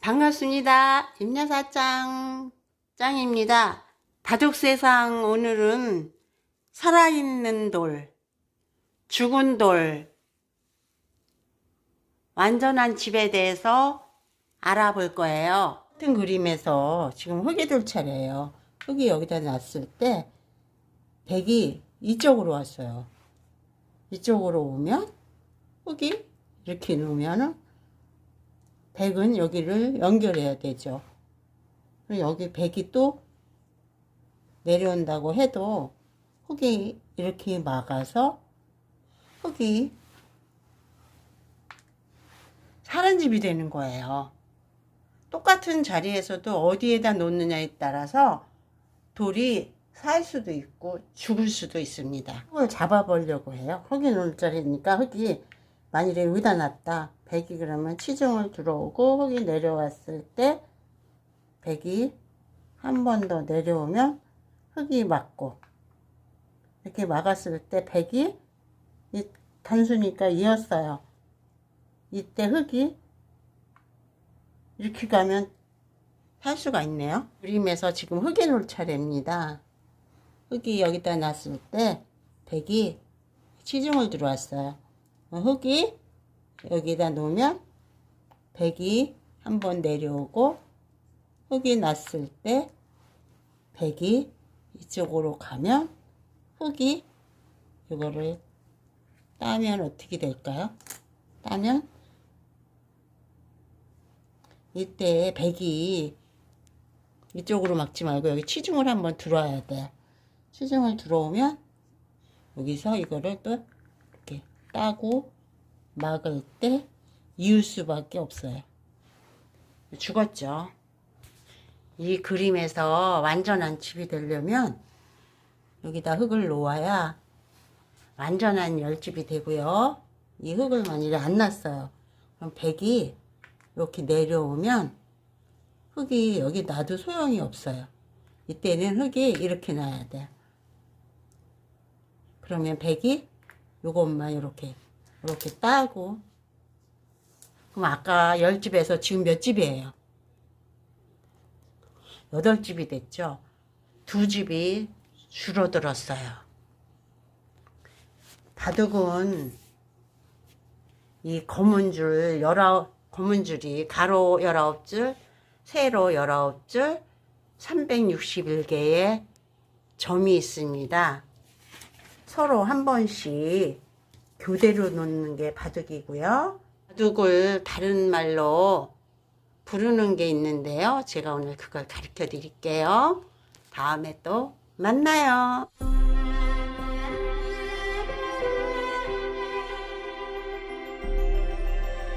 반갑습니다. 임야사짱 짱입니다. 바둑세상 오늘은 살아있는 돌, 죽은 돌, 완전한 집에 대해서 알아볼 거예요. 같은 그림에서 지금 흙이 돌 차례예요. 흙이 여기다 놨을 때 백이 이쪽으로 왔어요. 이쪽으로 오면 흙이 이렇게 놓으면은 백은 여기를 연결해야 되죠. 그리고 여기 백이 또 내려온다고 해도 흙이 이렇게 막아서 흙이 사는 집이 되는 거예요. 똑같은 자리에서도 어디에다 놓느냐에 따라서 돌이 살 수도 있고 죽을 수도 있습니다. 흙을 잡아보려고 해요. 흙이 놓을 자리니까 흙이 만일에 여기다 놨다. 백이 그러면 치중을 들어오고 흙이 내려왔을 때 백이 한 번 더 내려오면 흙이 맞고 이렇게 막았을 때 백이 이 단수니까 이었어요. 이때 흙이 이렇게 가면 살 수가 있네요. 그림에서 지금 흙이 놓을 차례입니다. 흙이 여기다 놨을 때 백이 치중을 들어왔어요. 흙이 여기다 놓으면 백이 한번 내려오고 흙이 났을 때 백이 이쪽으로 가면 흙이 이거를 따면 어떻게 될까요? 따면 이때 백이 이쪽으로 막지 말고 여기 치중을 한번 들어와야 돼. 치중을 들어오면 여기서 이거를 또 따고 막을 때 이을 수밖에 없어요. 죽었죠. 이 그림에서 완전한 집이 되려면 여기다 흙을 놓아야 완전한 열집이 되고요. 이 흙을 만일에 안 놨어요. 그럼 백이 이렇게 내려오면 흙이 여기 놔도 소용이 없어요. 이때는 흙이 이렇게 놔야 돼. 그러면 백이 요것만 이렇게 이렇게 따고 그럼 아까 열 집에서 지금 몇 집이에요? 여덟 집이 됐죠. 두 집이 줄어들었어요. 바둑은 이 검은 줄 열아홉 검은 줄이 가로 열아홉 줄, 세로 열아홉 줄, 361개의 점이 있습니다. 서로 한 번씩 교대로 놓는 게 바둑이고요. 바둑을 다른 말로 부르는 게 있는데요. 제가 오늘 그걸 가르쳐 드릴게요. 다음에 또 만나요.